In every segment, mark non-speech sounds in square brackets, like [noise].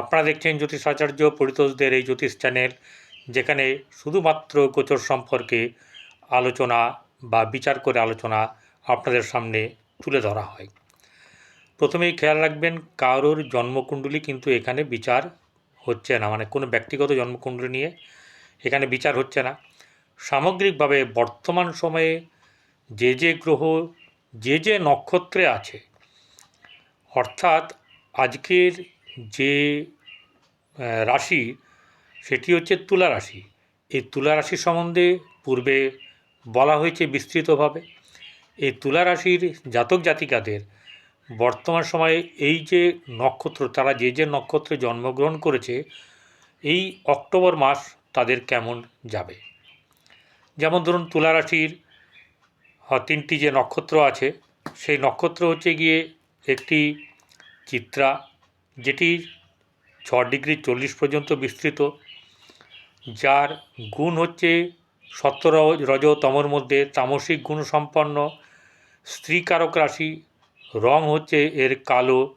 আপনারা দেখছেন জ্যোতিষাচার্য পরিতোষদের এই জ্যোতিষ চ্যানেল, যেখানে শুধুমাত্র গোচর সম্পর্কে আলোচনা বা বিচার করে আলোচনা আপনাদের সামনে তুলে ধরা হয়। প্রথমেই খেয়াল রাখবেন, কারোর জন্মকুণ্ডলী কিন্তু এখানে বিচার হচ্ছে না মানে কোনো ব্যক্তিগত জন্মকুণ্ডলী নিয়ে এখানে বিচার হচ্ছে না। সামগ্রিকভাবে বর্তমান সময়ে যে যে গ্রহ, যে যে নক্ষত্রে আছে, অর্থাৎ আজকের যে রাশি, সেটি হচ্ছে তুলা রাশি। এই তুলা রাশি সম্বন্ধে পূর্বে বলা হয়েছে বিস্তৃতভাবে। এই তুলা রাশির জাতক জাতিকাদের বর্তমান সময়ে এই যে নক্ষত্র, তারা যে যে নক্ষত্রে জন্মগ্রহণ করেছে, এই অক্টোবর মাস তাদের কেমন যাবে? যেমন ধরুন, তুলা রাশির তিনটি যে নক্ষত্র আছে, সেই নক্ষত্র হচ্ছে গিয়ে একটি চিত্রা যেটি ছ ডিগ্রি চল্লিশ পর্যন্ত বিস্তৃত, যার গুণ হচ্ছে সত্তর রজ তমর মধ্যে তামসিক গুণ সম্পন্ন, স্ত্রীকারক রাশি, রং হচ্ছে এর কালো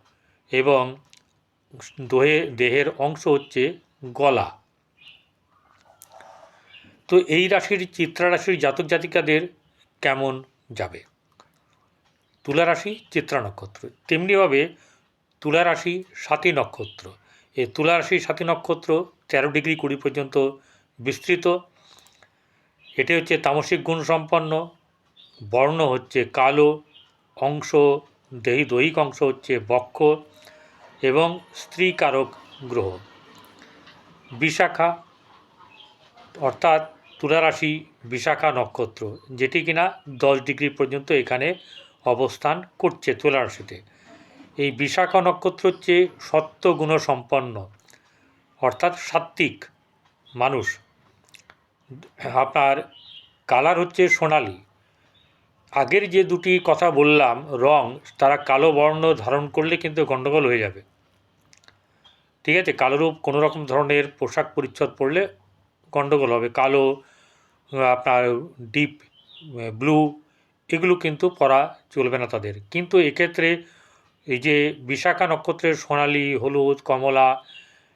এবং দোহে, দেহের অংশ হচ্ছে গলা। তো এই রাশির চিত্রা রাশির জাতক জাতিকাদের কেমন যাবে? তুলা রাশি, চিত্রা নক্ষত্র। তেমনিভাবে তুলা রাশি সাতী নক্ষত্র। এই তুলা রাশি সাতী নক্ষত্র তেরো ডিগ্রি কুড়ি পর্যন্ত বিস্তৃত। এটি হচ্ছে তামসিক গুণ সম্পন্ন। বর্ণ হচ্ছে কালো অংশ, দেহি দৈহিক অংশ হচ্ছে বক্ষ এবং স্ত্রীকারক গ্রহ। বিশাখা অর্থাৎ তুলা রাশি বিশাখা নক্ষত্র, যেটি কিনা দশ ডিগ্রি পর্যন্ত এখানে অবস্থান করছে তুলা রাশিতে এই বিশাখা নক্ষত্র হচ্ছে সত্যগুণ সম্পন্ন অর্থাৎ সাত্ত্বিক মানুষ। আপনার কালার হচ্ছে সোনালি। আগের যে দুটি কথা বললাম, রং, তারা কালো বর্ণ ধারণ করলে কিন্তু গণ্ডগোল হয়ে যাবে। ঠিক আছে, কালোরূপ কোনো রকম ধরনের পোশাক পরিচ্ছদ পরলে গণ্ডগোল হবে। কালো, আপনার ডিপ, ব্লু, এগুলো কিন্তু পরা চলবে না তাদের। কিন্তু এক্ষেত্রে এই যে বিশাখা নক্ষত্রের সোনালি, হলুদ, কমলা,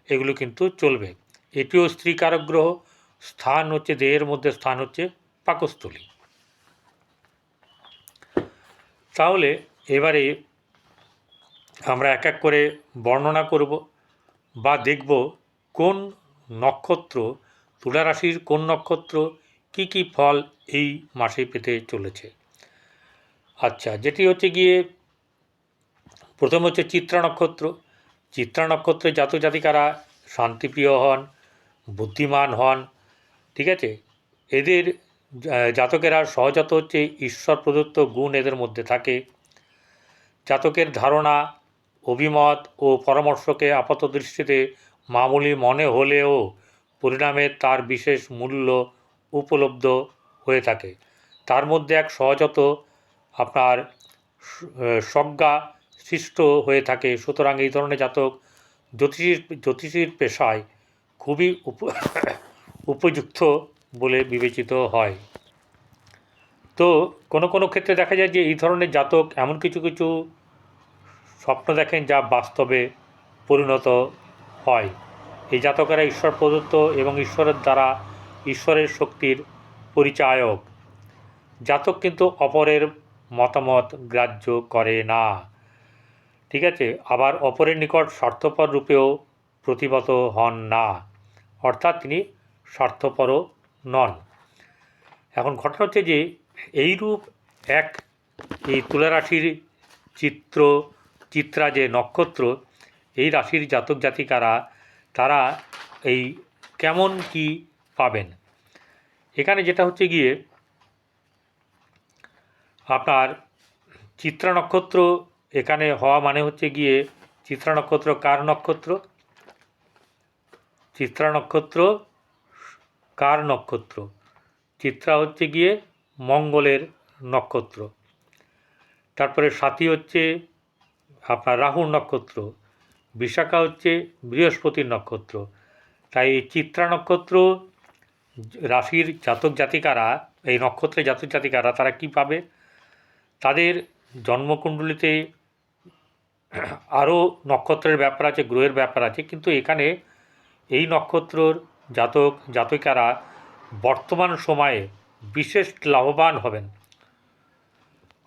এগুলো কিন্তু চলবে। এটিও স্ত্রীকারক গ্রহ, স্থান হচ্ছে দেহের মধ্যে, স্থান হচ্ছে পাকস্থলী। তাহলে এবারে আমরা এক এক করে বর্ণনা করব বা দেখব কোন নক্ষত্র তুলা রাশির কোন নক্ষত্র কি কি ফল এই মাসে পেতে চলেছে। আচ্ছা যেটি হচ্ছে গিয়ে প্রথম হচ্ছে চিত্রা নক্ষত্র। চিত্রা নক্ষত্রে জাতক জাতিকারা শান্তিপ্রিয় হন, বুদ্ধিমান হন, ঠিক আছে? এদের জাতকেরা সহজাত হচ্ছে ঈশ্বর প্রদত্ত গুণ এদের মধ্যে থাকে। জাতকের ধারণা, অভিমত ও পরামর্শকে আপাত দৃষ্টিতে মামুলি মনে হলেও পরিণামে তার বিশেষ মূল্য উপলব্ধ হয়ে থাকে। তার মধ্যে এক সহজাত আপনার সজ্ঞা সৃষ্ট হয়ে থাকে। সুতরাং এই ধরনের জাতক জ্যোতিষীর জ্যোতিষীর পেশায় খুবই উপ, [coughs] উপযুক্ত বলে বিবেচিত হয়। তো কোনো কোনো ক্ষেত্রে দেখা যায় যে এই ধরনের জাতক এমন কিছু কিছু স্বপ্ন দেখেন যা বাস্তবে পরিণত হয়। এই জাতকেরা ঈশ্বর প্রদত্ত এবং ঈশ্বরের দ্বারা ঈশ্বরের শক্তির পরিচায়ক। জাতক কিন্তু অপরের মতামত গ্রাহ্য করে না। ঠিক আছে? আবার অপরের নিকট স্বার্থপর রূপেও প্রতিবত হন না। অর্থাৎ তিনি স্বার্থপরও নন। এখন ঘটনা হচ্ছে যে, এইরূপ এক এই তুলা রাশির চিত্র, চিত্রা যে নক্ষত্র, এই রাশির জাতক জাতিকারা, তারা এই কেমন কি পাবেন? এখানে যেটা হচ্ছে গিয়ে, আপনার চিত্রা নক্ষত্র এখানে হওয়া মানে হচ্ছে গিয়ে চিত্রা নক্ষত্র, কার নক্ষত্র? চিত্রা নক্ষত্র, কার নক্ষত্র? চিত্রা হচ্ছে গিয়ে মঙ্গলের নক্ষত্র। তারপরে সাথী হচ্ছে আপনার রাহুর নক্ষত্র, বিশাখা হচ্ছে বৃহস্পতির নক্ষত্র। তাই এই চিত্রা নক্ষত্র রাশির জাতক জাতিকারা, এই নক্ষত্রের জাতক জাতিকারা তারা কি পাবে? তাদের জন্মকুণ্ডলিতে [clears throat] আরও নক্ষত্রের ব্যাপার আছে, গ্রহের ব্যাপার আছে, কিন্তু এখানে এই নক্ষত্রর জাতক, জাতিকারা বর্তমান সময়ে বিশেষ লাভবান হবেন।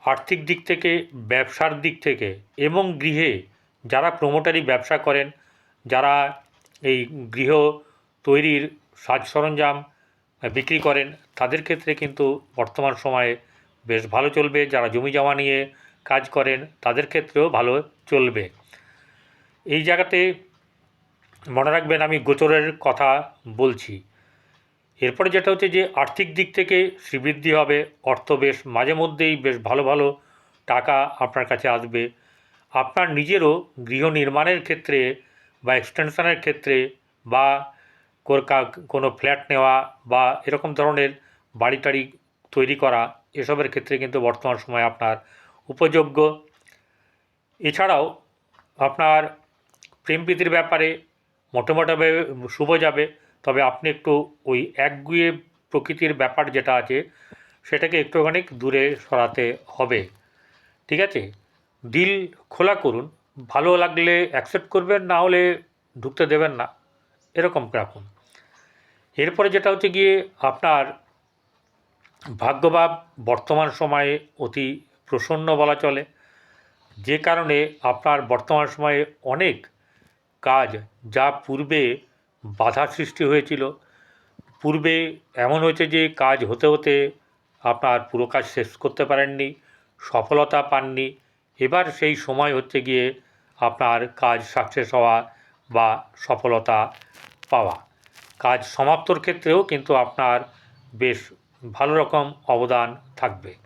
আর্থিক দিক থেকে, ব্যবসার দিক থেকে এবং গৃহে যারা প্রমোটারি ব্যবসা করেন, যারা এই গৃহ তৈরির সাজ সরঞ্জাম বিক্রি করেন, তাদের ক্ষেত্রে কিন্তু বর্তমান সময়ে বেশ ভালো চলবে। যারা জমি জমা নিয়ে কাজ করেন, তাদের ক্ষেত্রেও ভালো চলবে। এই জায়গাতে মনে রাখবেন আমি গোচরের কথা বলছি। এরপরে যেটা হচ্ছে যে, আর্থিক দিক থেকে শ্রীবৃদ্ধি হবে, অর্থ বেশ মাঝে মধ্যেই বেশ ভালো ভালো টাকা আপনার কাছে আসবে। আপনার নিজেরও গৃহ নির্মাণের ক্ষেত্রে বা এক্সটেনশনের ক্ষেত্রে বা কোনো ফ্ল্যাট নেওয়া বা এরকম ধরনের বাড়ি টাড়ি তৈরি করা, এসবের ক্ষেত্রে কিন্তু বর্তমান সময়ে আপনার উপযোগ্য। এছাড়াও আপনার প্রেম প্রীতির ব্যাপারে মোটামোটাভাবে শুভ যাবে, তবে আপনি একটু ওই একগুয়ে প্রকৃতির ব্যাপার যেটা আছে, সেটাকে একটুখানি দূরে সরাতে হবে। ঠিক আছে? দিল খোলা করুন। ভালো লাগলে অ্যাকসেপ্ট করবেন, না হলে ঢুকতে দেবেন না। এরকম রাখুন। এরপরে যেটা হচ্ছে গিয়ে আপনার ভাগ্যভাব বর্তমান সময়ে অতি প্রসন্ন বলা চলে। যে কারণে আপনার বর্তমান সময়ে অনেক কাজ যা পূর্বে বাধা সৃষ্টি হয়েছিল, পূর্বে এমন হয়েছে যে কাজ হতে হতে আপনার পুরো কাজ শেষ করতে পারেননি, সফলতা পাননি। এবার সেই সময় হচ্ছে গিয়ে আপনার কাজ সাকসেস হওয়া বা সফলতা পাওয়া। কাজ সমাপ্তর ক্ষেত্রেও কিন্তু আপনার বেশ ভালো রকম অবদান থাকবে।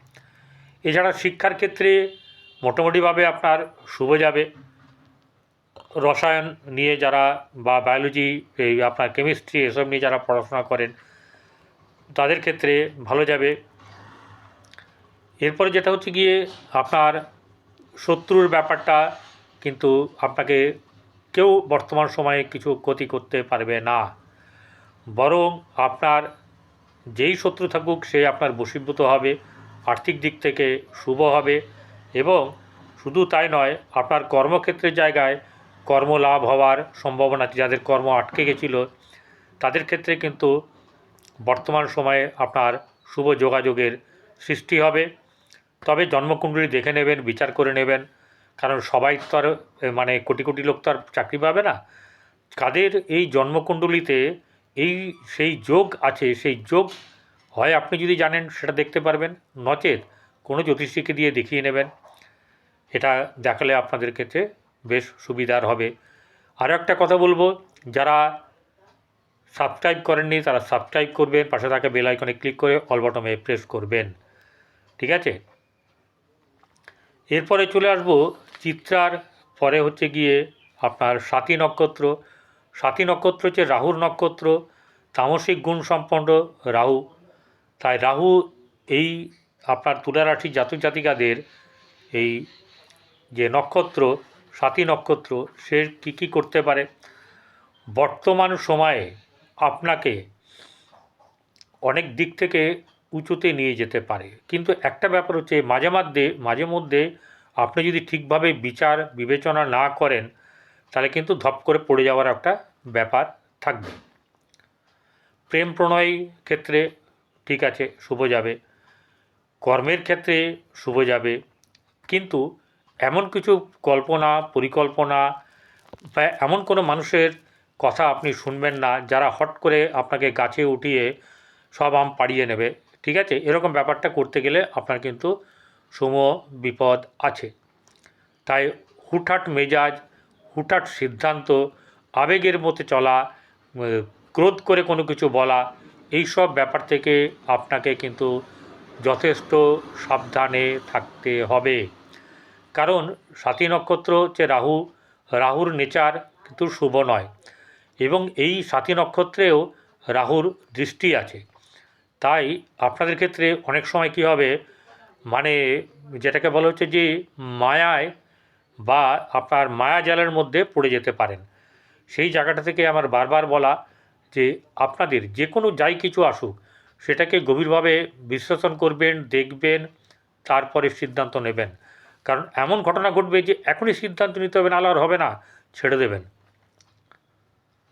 এছাড়া শিক্ষার ক্ষেত্রে মোটামুটিভাবে আপনার শুভ যাবে। রসায়ন নিয়ে যারা বা বায়োলজি এই আপনার কেমিস্ট্রি এসব নিয়ে যারা পড়াশোনা করেন, তাদের ক্ষেত্রে ভালো যাবে। এরপরে যেটা হচ্ছে গিয়ে আপনার শত্রুর ব্যাপারটা কিন্তু আপনাকে কেউ বর্তমান সময়ে কিছু ক্ষতি করতে পারবে না। বরং আপনার যেই শত্রু থাকুক সে আপনার বশীভূত হবে। আর্থিক দিক থেকে শুভ হবে এবং শুধু তাই নয়, আপনার কর্মক্ষেত্রের জায়গায় কর্ম লাভ হওয়ার সম্ভাবনা যাদের কর্ম আটকে গেছিল, তাদের ক্ষেত্রে কিন্তু বর্তমান সময়ে আপনার শুভ যোগাযোগের সৃষ্টি হবে। তবে জন্মকুণ্ডলী দেখে নেবেন, বিচার করে নেবেন। কারণ সবাই তো আর মানে কোটি কোটি লোক তো আর চাকরি পাবে না। কাদের এই জন্মকুণ্ডলিতে এই, সেই যোগ আছে, সেই যোগ হয় আপনি যদি জানেন সেটা দেখতে পারবেন, নচেত কোনো জ্যোতিষীকে দিয়ে দেখিয়ে নেবেন। এটা দেখালে আপনাদের ক্ষেত্রে বেশ সুবিধার হবে। আরও একটা কথা বলব, যারা সাবস্ক্রাইব করেননি তারা সাবস্ক্রাইব করবেন, পাশে থাকা বেল আইকনে ক্লিক করে অল বটমে প্রেস করবেন। ঠিক আছে? এরপরে চলে আসব চিত্রার, পরে হচ্ছে গিয়ে আপনার সাতী নক্ষত্র। সাতী নক্ষত্র হচ্ছে রাহুর নক্ষত্র, তামসিক গুণ সম্পন্ন রাহু। তাই রাহু এই আপনার তুলা রাশির জাতক জাতিকাদের এই যে নক্ষত্র, সাতী নক্ষত্র, সে কী কী করতে পারে? বর্তমান সময়ে আপনাকে অনেক দিক থেকে উঁচুতে নিয়ে যেতে পারে। কিন্তু একটা ব্যাপার হচ্ছে মাঝে মধ্যে মাঝে মধ্যে আপনি যদি ঠিকভাবে বিচার, বিবেচনা না করেন, তাহলে কিন্তু ধপ করে পড়ে যাওয়ার একটা ব্যাপার থাকবে। প্রেম প্রণয় ক্ষেত্রে ঠিক আছে, শুভ যাবে। কর্মের ক্ষেত্রে শুভ যাবে। কিন্তু এমন কিছু কল্পনা, পরিকল্পনা বা এমন কোনো মানুষের কথা আপনি শুনবেন না, যারা হট করে আপনাকে গাছে উঠিয়ে সব আম পাড়িয়ে নেবে। ঠিক আছে? এরকম ব্যাপারটা করতে গেলে আপনার কিন্তু সম বিপদ আছে। তাই হুটহাট মেজাজ, হুটহাট সিদ্ধান্ত, আবেগের মধ্যে চলা ক্রোধ করে কোনো কিছু বলা এই সব ব্যাপার থেকে আপনাকে কিন্তু যথেষ্ট সাবধানে থাকতে হবে। কারণ সাতী নক্ষত্র হচ্ছে রাহু, রাহুর নেচার কিন্তু শুভ নয় এবং এই সাতী নক্ষত্রেও রাহুর দৃষ্টি আছে। তাই আপনাদের ক্ষেত্রে অনেক সময় কী হবে? মানে যেটাকে বলা হচ্ছে যে মায়ায় বা আপনার মায়া জালের মধ্যে পড়ে যেতে পারেন। সেই জায়গাটা থেকে আমার বারবার বলা যে আপনাদের যে কোনো যাই কিছু আসুক, সেটাকে গভীরভাবে বিশ্লেষণ করবেন, দেখবেন, তারপরে সিদ্ধান্ত নেবেন। কারণ এমন ঘটনা ঘটবে যে এখনই সিদ্ধান্ত নিতে হবে, নাহলে আর হবে না, ছেড়ে দেবেন।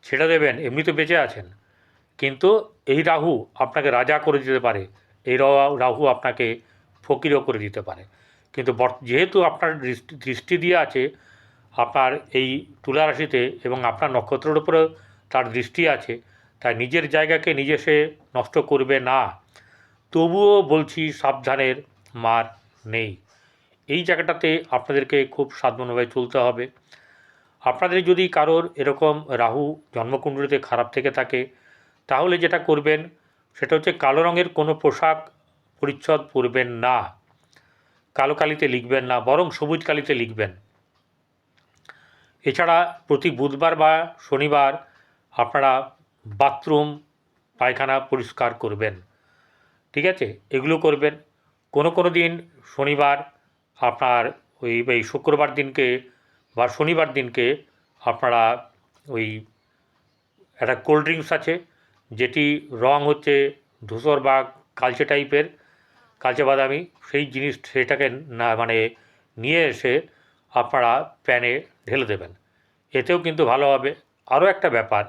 ছেড়ে দেবেন, এমনি তো বেঁচে আছেন। কিন্তু এই রাহু আপনাকে রাজা করে দিতে পারে, এই রাহু আপনাকে ফকিরও করে দিতে পারে। কিন্তু যেহেতু আপনার দৃষ্টি দিয়ে আছে, আপনার এই তুলা রাশিতে এবং আপনার নক্ষত্রের উপরেও তার দৃষ্টি আছে, তাই নিজের জায়গাকে নিজে সে নষ্ট করবে না। তবুও বলছি সাবধানের মার নেই। এই জায়গাটাতে আপনাদেরকে খুব সাবধানভাবে চলতে হবে। আপনাদের যদি কারোর এরকম রাহু জন্মকুণ্ডলিতে খারাপ থেকে থাকে, তাহলে যেটা করবেন, সেটা হচ্ছে কালো রঙের কোনো পোশাক পরিচ্ছদ পরবেন না। কালো কালিতে লিখবেন না, বরং সবুজ কালিতে লিখবেন। এছাড়া প্রতি বুধবার বা শনিবার আপনারা বাথরুম, পায়খানা পরিষ্কার করবেন। ঠিক আছে? এগুলো করবেন। কোনো কোনো দিন শনিবার আপনার ওই, এই শুক্রবার দিনকে বা শনিবার দিনকে আপনারা ওই একটা কোল্ড ড্রিঙ্কস আছে, যেটি রং হচ্ছে ধূসর বা কালচে টাইপের, কালচে বাদামি, সেই জিনিস সেটাকে না মানে নিয়ে এসে আপনারা প্যানে ঢেলে দেবেন। এতেও কিন্তু ভালো হবে। আরও একটা ব্যাপার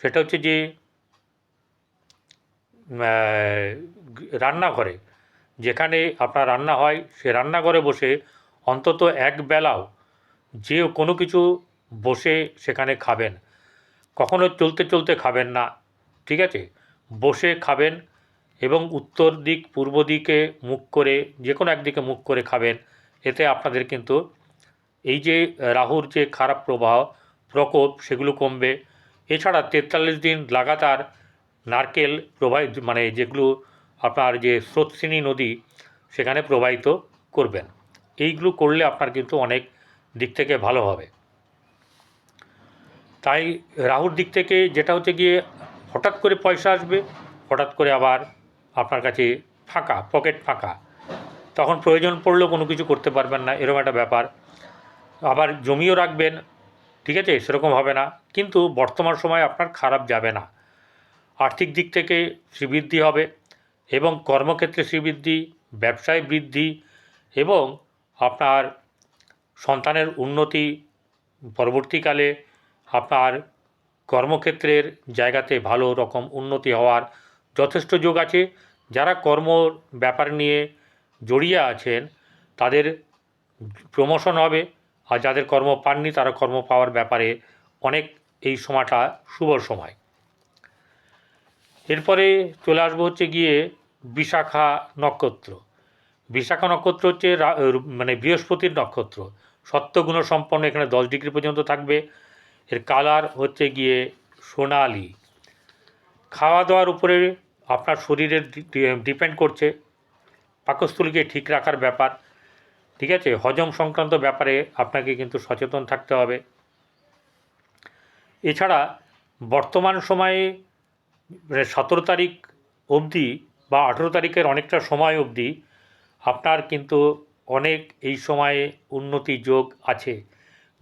সেটা হচ্ছে যে রান্নাঘরে যেখানে আপনার রান্না হয়, সে রান্নাঘরে বসে অন্তত এক বেলাও যে কোনো কিছু বসে সেখানে খাবেন। কখনো চলতে চলতে খাবেন না, ঠিক আছে? বসে খাবেন এবং উত্তর দিক, পূর্ব দিকে মুখ করে, যে কোনো একদিকে মুখ করে খাবেন। এতে আপনাদের কিন্তু এই যে রাহুর যে খারাপ প্রবাহ, প্রকোপ, সেগুলো কমবে। এছাড়া তেতাল্লিশ দিন লাগাতার নারকেল প্রবাহিত মানে যেগুলো আপনার যে স্রোতসিনী নদী, সেখানে প্রবাহিত করবেন। এইগুলো করলে আপনার কিন্তু অনেক দিক থেকে ভালো হবে। তাই রাহুর দিক থেকে যেটা হচ্ছে গিয়ে হঠাৎ করে পয়সা আসবে, হঠাৎ করে আবার আপনার কাছে ফাঁকা, পকেট ফাঁকা, তখন প্রয়োজন পড়লেও কোনো কিছু করতে পারবেন না, এরকম একটা ব্যাপার। আবার জমিও রাখবেন ঠিক আছে? সেরকম হবে না। কিন্তু বর্তমান সময় আপনার খারাপ যাবে না। আর্থিক দিক থেকে শ্রীবৃদ্ধি হবে এবং কর্মক্ষেত্রে শ্রীবৃদ্ধি, ব্যবসায় বৃদ্ধি এবং আপনার সন্তানের উন্নতি পরবর্তীকালে আপনার কর্মক্ষেত্রের জায়গাতে ভালো রকম উন্নতি হওয়ার যথেষ্ট যোগ আছে। যারা কর্ম ব্যাপার নিয়ে জড়িয়ে আছেন, তাদের প্রমোশন হবে। আর যাদের কর্ম পাননি, তারা কর্ম পাওয়ার ব্যাপারে অনেক এই সময়টা শুভ সময়। এরপরে চলে আসব হচ্ছে গিয়ে বিশাখা নক্ষত্র। বিশাখা নক্ষত্র হচ্ছে মানে বৃহস্পতির নক্ষত্র। সত্যগুণ সম্পন্ন এখানে দশ ডিগ্রি পর্যন্ত থাকবে। এর কালার হচ্ছে গিয়ে সোনালি। খাওয়া দাওয়ার উপরে আপনার শরীরের ডিপেন্ড করছে। পাকস্থলীকে ঠিক রাখার ব্যাপার। ঠিক আছে? হজম সংক্রান্ত ব্যাপারে আপনাকে কিন্তু সচেতন থাকতে হবে। এছাড়া বর্তমান সময়ে সতেরো তারিখ অবধি বা আঠেরো তারিখের অনেকটা সময় অবধি আপনার কিন্তু অনেক এই সময়ে উন্নতি যোগ আছে।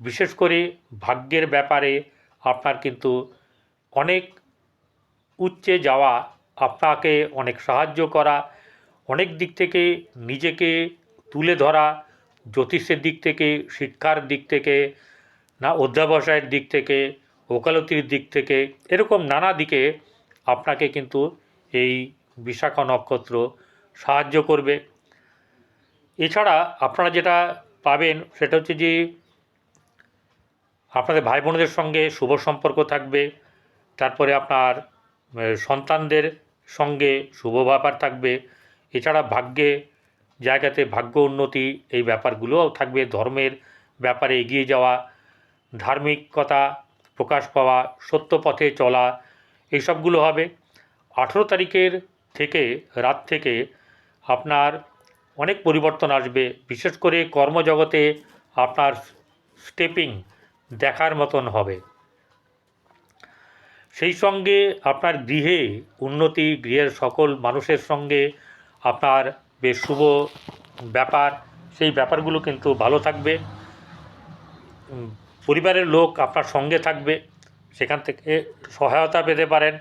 বিশেষ করে ভাগ্যের ব্যাপারে আপনার কিন্তু অনেক উচ্চে যাওয়া আপনাকে অনেক সাহায্য করা, অনেক দিক থেকে নিজেকে তুলে ধরা জ্যোতিষের দিক থেকে, শিক্ষার দিক থেকে, না, অধ্যাবসায়ের দিক থেকে, ওকালতির দিক থেকে, এরকম নানা দিকে আপনাকে কিন্তু এই বিশাখা নক্ষত্র সাহায্য করবে। এছাড়া আপনারা যেটা পাবেন সেটা হচ্ছে যে আপনাদের ভাই বোনদের সঙ্গে শুভ সম্পর্ক থাকবে, তারপরে আপনার সন্তানদের সঙ্গে শুভ ব্যাপার থাকবে। এছাড়া ভাগ্যে জায়গাতে ভাগ্য উন্নতি, এই ব্যাপারগুলোও থাকবে। ধর্মের ব্যাপারে এগিয়ে যাওয়া, ধার্মিকতা প্রকাশ পাওয়া সত্য পথে চলা এইসবগুলো হবে। আঠেরো তারিখের থেকে, রাত থেকে আপনার অনেক পরিবর্তন আসবে। বিশেষ করে কর্মজগতে আপনার স্টেপিং দেখার মতন হবে। সেই সঙ্গে আপনার গৃহে উন্নতি, গৃহের সকল মানুষের সঙ্গে আপনার বেশ শুভ ব্যাপার। সেই ব্যাপারগুলো কিন্তু ভালো থাকবে। পরিবারের লোক আপনার সঙ্গে থাকবে, সেখান থেকে সহায়তা পেতে পারেন।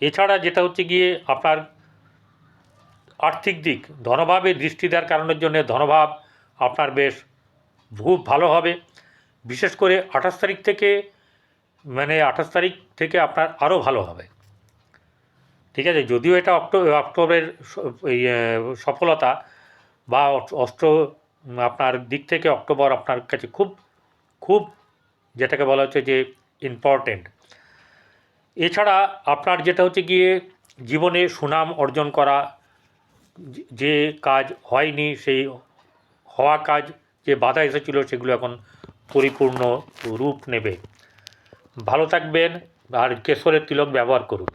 এছাড়া যেটা হচ্ছে গিয়ে আপনার আর্থিক দিক, ধনভাবে দৃষ্টি দেওয়ার কারণের জন্য ধনভাব আপনার বেশ খুব ভালো হবে। বিশেষ করে আঠাশ তারিখ থেকে মানে আঠাশ তারিখ থেকে আপনার আরও ভালো হবে। ঠিক আছে? যদিও এটা অক্টোবর অক্টোবরের সফলতা বা অষ্ট আপনার দিক থেকে অক্টোবর আপনার কাছে খুব খুব যেটাকে বলা হচ্ছে যে ইম্পর্টেন্ট এছাড়া আপনার যেটা হচ্ছে গিয়ে জীবনে সুনাম অর্জন করা যে কাজ হয়নি, সেই হওয়া কাজ যে বাধা এসেছিল সেগুলো এখন পরিপূর্ণ রূপ নেবে। ভালো থাকবেন আর কেশরের তিলক ব্যবহার করুন।